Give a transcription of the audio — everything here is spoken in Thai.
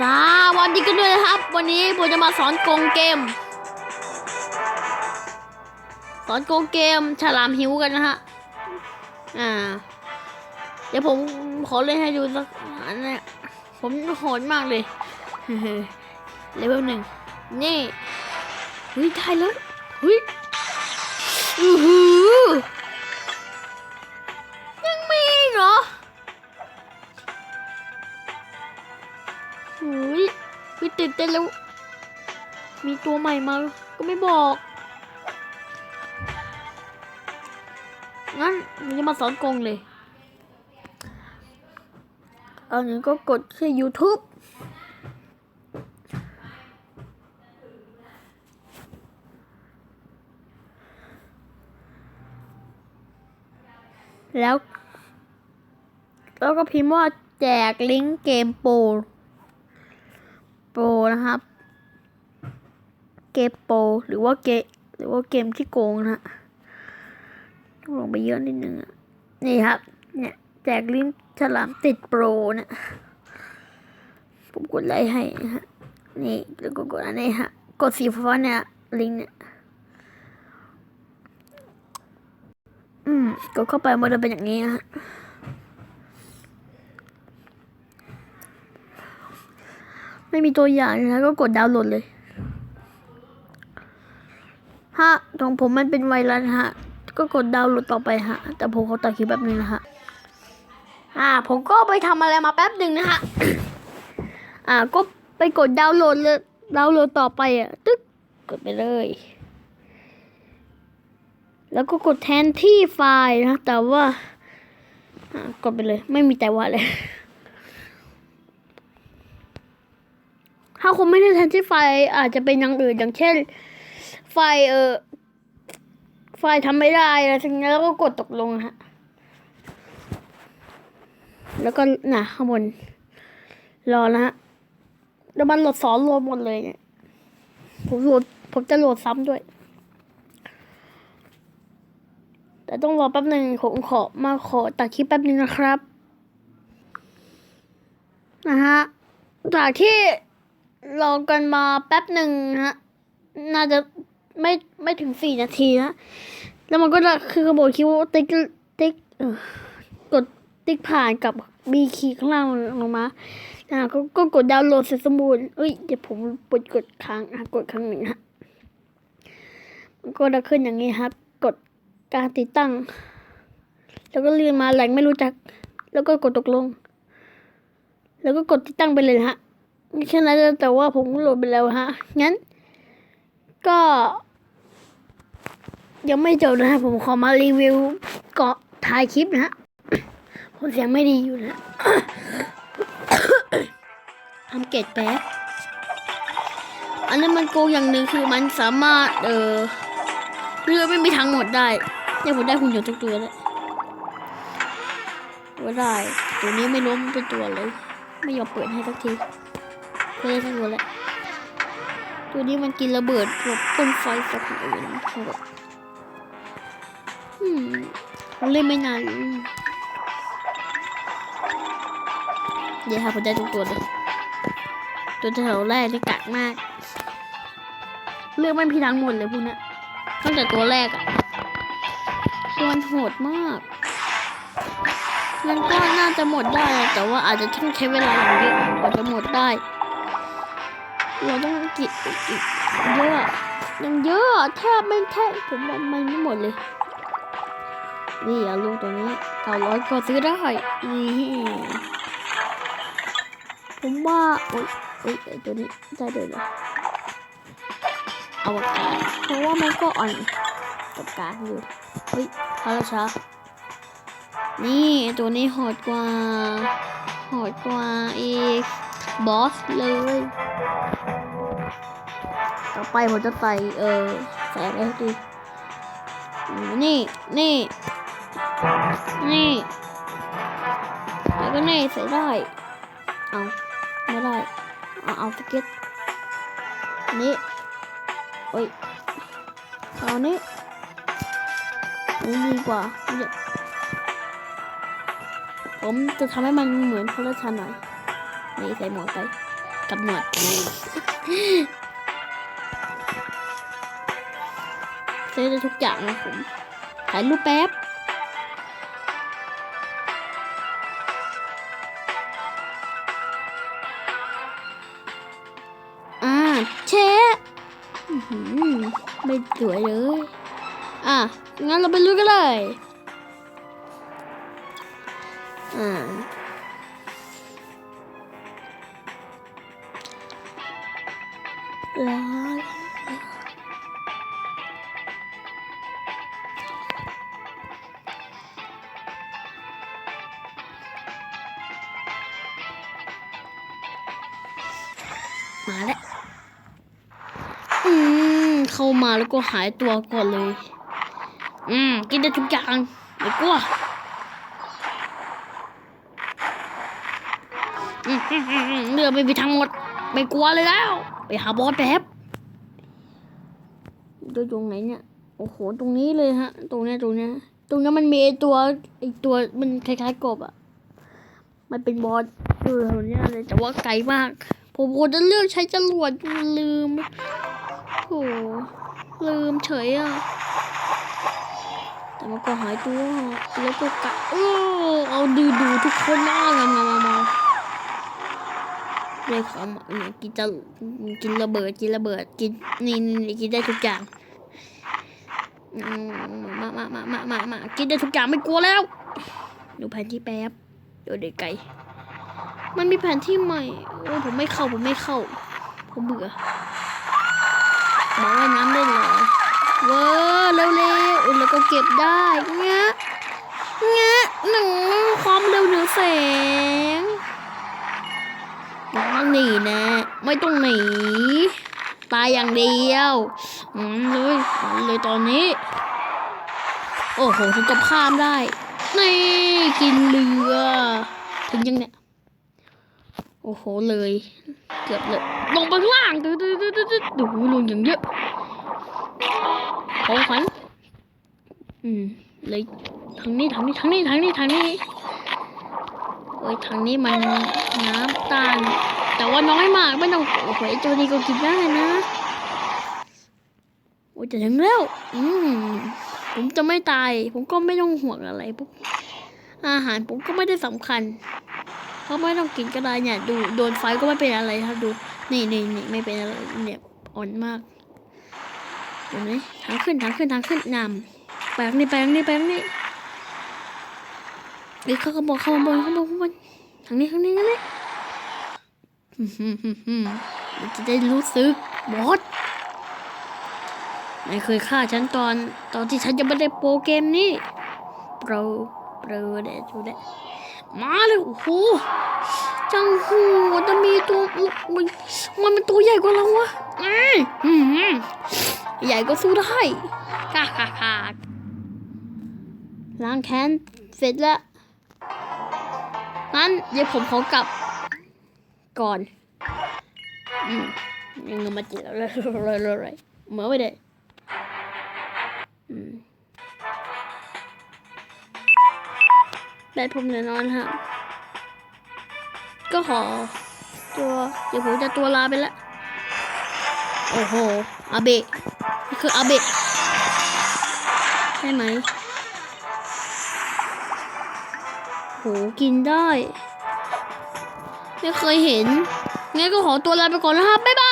สวัสดีกันด้วยนะครับ วันนี้ผมจะมาสอนโกงเกม สอนโกงเกมฉลามหิวกันนะฮะ อ่า เดี๋ยวผมขอเล่นให้ดูสักอันนี่ยผมโหดมากเลยเลเวลหนึ่งนี่เฮ้ยได้แล้วเฮ้ยอือหือ แล้ว มีตัวใหม่มา ก็ไม่บอก งั้นผมจะมาสอนกงเลย เอาหนึ่งก็กดแค่ YouTube แล้วแล้วก็พิมพ์ว่าแจกลิงก์เกมโปร โปรนะครับ เกมโปรหรือว่าเกหรือว่าเกมที่โกงนะต้องลงไปเยอะนิดนึงนี่ครับ เนี่ยแจกลิงก์ฉลามติดโปรนี่ยผมกดไลค์ให้นะฮะนี่แล้วก็กดอันนี้ฮะกดสีฟ้าเนี่ยลิงก์เนี่ยอืมกดเข้าไปมันจะเป็นอย่างนี้นะฮะ ไม่มีตัวอย่างนะก็กดดาวน์โหลดเลยฮะของผมมันเป็นไวรัสฮะ ก็กดดาวน์โหลดต่อไปฮะ แต่ผมขอตัดคลิปแป๊บนึงนะฮะอ่า ผมก็ไปทำอะไรมาแป๊บหนึ่งนะฮะ อ่า ก็ไปกดดาวน์โหลดเลยดาวน์โหลดต่อไปอะ ตึ๊ก กดไปเลย แล้วก็กดแทนที่ไฟล์นะ แต่ว่า กดไปเลย ไม่มีแต่ว่าเลย ถ้าคุณไม่ได้แทนที่ไฟอาจจะเป็นอย่างอื่นอย่างเช่น ไฟเออไฟทำไม่ได้อะไรทั้งนี้นแล้วก็กดตกลงฮะแล้วก็น่ะข้างบนรอนะฮะแล้วมันโหลดสอนรวมหมดเลยเนี่ยผมโหลดผมจะโหลดซ้ำด้วย แต่ต้องรอแป๊บหนึ่งผมขอมาขอตัดคลิปแป๊บหนึงนะครับนะฮะจากที่ รอกันมาแป๊บหนึ่งฮะ น่าจะไม่ไม่ถึงสี่นาทีนะ แล้วมันก็จะคือกระโดดคิวติ๊กติ๊กกดติ๊กผ่านกับบีคีย์ข้างล่างลงมา อ่าก็ก็กดดาวน์โหลดเสร็จสมบูรณ์เอ้ย เดี๋ยวผมกดกดค้างอะกดครั้งหนึ่งฮะมันก็จะขึ้นอย่างนี้ครับ กดการติดตั้ง แล้วก็เลื่อนมาแหล่งไม่รู้จัก แล้วก็กดตกลง แล้วก็กดติดตั้งไปเลยนะฮะ แค่นั้นแต่ว่าผมโหลดไปแล้วฮะ งั้น ก็ ยังไม่จบนะฮะ ผมขอมารีวิวเกาะถ่ายคลิปนะฮะ ผมเสียงไม่ดีอยู่นะทำเกตแป๊บอันนั้นมันโกงอย่างหนึ่งคือมันสามารถ เออเรือไม่มีทางหมดได้เนี่ยผมได้หุ่นยนต์ทุกตัวเลยว่าได้ ตัวนี้ไม่รู้มันเป็นตัวเลย ไม่ยอมเปิดให้สักที เพื่อทั้งหมดแหละตัวนี้มันกินระเบิดแบบพ่นไฟใส่คนอื่นแบบอืมมันเล่นไม่นานเดี๋ยวค่ะผมได้ทุกตัวเลย ตัวแถวแรกนี่กักมาก เลือกไม่พิทังหมดเลยพวกนี้ตั้งแต่ตัวแรกอะคือมันโหดมากมันก็น่าจะหมดได้ แต่ว่าอาจจะต้องใช้เวลาอย่างเยอะกว่าจะหมดได้ เราต้องกิอีกเยอะยังเยอะแทบไม่แทบผมว่ามันไม่หมดเลย นี่เอาลูกตัวนี้เก้าร้อยก็ซื้อได้นี่ผมว่าโอ๊ยโอ๊ยไอ้ตัวนี้ได้เลยเหรอเอาอากาศเพราะว่ามันก็อ่อนกับการอยู่เฮ้ยพาราชานี่ไอ้ตัวนี้โหดกว่าโหดกว่าอีก บอสเลย ต่อไปผมจะใส่เออใส่อะไรดีอืมนี่ นี่ นี่แล้วก็นี่ใส่ได้ เอาไม่ได้ เอาเอาสเก็ตนี่โอ้ยเอานี้นี่ดีกว่าเนี่ยผมจะทำให้มันเหมือนพระราชาหน่อย นี่ใส่หมวกไปกับหนวดซื้อได้ทุกอย่างนะผมถ่ายรูปแป๊บอ่าเชะไม่สวยเลย อะ งั้นเราไปลุยกันเลย อ่าาแล้วอืมเข้ามาแล้วก็หายตัวก่อนเลย อืม กินได้ทุกอย่างไม่กลัวอืมอืมอืมอืมเรือไม่มีทั้งหมด ไม่กลัวเลยแล้ว ไปหาบอสแป๊บตรงไหนเนี่ย โอ้โห ตรงนี้เลยฮะ ตรงเนี้ยตรงเนี้ยตรงเนี้ยมันมีไอตัวไอตัวมันคล้ายๆกบอะมันเป็นบอสอยู่แถวเนี้ยเลยแต่ว่าไกลมาก ผมควรจะเลือกใช้จรวดลืมโอ้ลืมเฉยอะ แต่มันก็หายตัว แล้วก็กะเออเอาดูดูทุกคนนะงามงามามเลยของเนี่ยกินจะกินระเบิดกินระเบิดกินนี่นี่กินได้ทุกอย่างมมามามามามามากินได้ทุกอย่างไม่กลัวแล้ว ดูแผนที่แป๊บดูเด็กไก่ มันมีแผนที่ใหม่ โอ้ผมไม่เข้าผมไม่เข้า ผมเบื่อบอกว่าน้ำได้เหรอเว้อเร็วๆอุ๊ยแล้วก็เก็บได้เงี้ยเงี้ยหนึ่งความเร็วเหนือแสงต้องหนีนะ ไม่ต้องหนี ตายอย่างเดียวอืมเลยมันเลยตอนนี้ โอ้โหถึงกับข้ามได้ นี่ กินเรือ ถึงยังเนี่ย โอ้โหเลย เกือบเลย ลงไปข้างล่างดูดูดูดูดูดูลงอย่างเยอะของขวัญอืมเลยทางนี้ทางนี้ทางนี้ทางนี้ทางนี้โอ้ยทางนี้มันน้ำตาล แต่ว่าน้อยมากไม่ต้องโอ้โหไอตัวนี้ก็กินได้นะโอ้ยจะถึงแล้ว อืมผมจะไม่ตาย ผมก็ไม่ต้องห่วงอะไรพวกอาหารผมก็ไม่ได้สำคัญ เพราไม่ต้องกินก็ได้เนี่ย ดูโดนไฟก็ไม่เป็นอะไรครับดู นี่นี่นี่ไม่เป็นอะไรเนี่ยอ่อนมากเห็นไหมทางขึ้นทางขึ้นทางขึ้นนำแปลงนี่แปลงนี่แปลงนี่เอ้ยเขาขางบวนเขาบวนเขาขางบวนข้าบนทางนี้ทางนี้ทางนี้ฮึ่มฮึ่มฮึ่มฮึ่มมันจะได้รู้สึกบอสไม่เคยฆ่าฉันตอน ตอนที่ฉันยังไม่ได้โปรเกมนี้ โปร โปรเดดูเด มาเลยโอ้โหจังหูจะมีตัวมันมันเป็นตัวใหญ่กว่าเราวะอืมอืมใหญ่ก็สู้ได้ฮ่าฮ่าฮ่าล้างแค้นเสร็จแล้วงั้นเดี๋ยวผมขอกลับก่อน อืมยังเงินมาจิแล้วเลยเลยเลยเหมือไม่ได้อืม แบตผมเหลือน้อยนะฮะก็ขอ ตัว เดี๋ยวผมจะตัวลาไปแล้วโอ้โห อาเบะนี่คืออาเบะใช่ไหมโห กินได้ ไม่เคยเห็น งั้นก็ขอตัวลาไปก่อนนะครับ บ๊ายบาย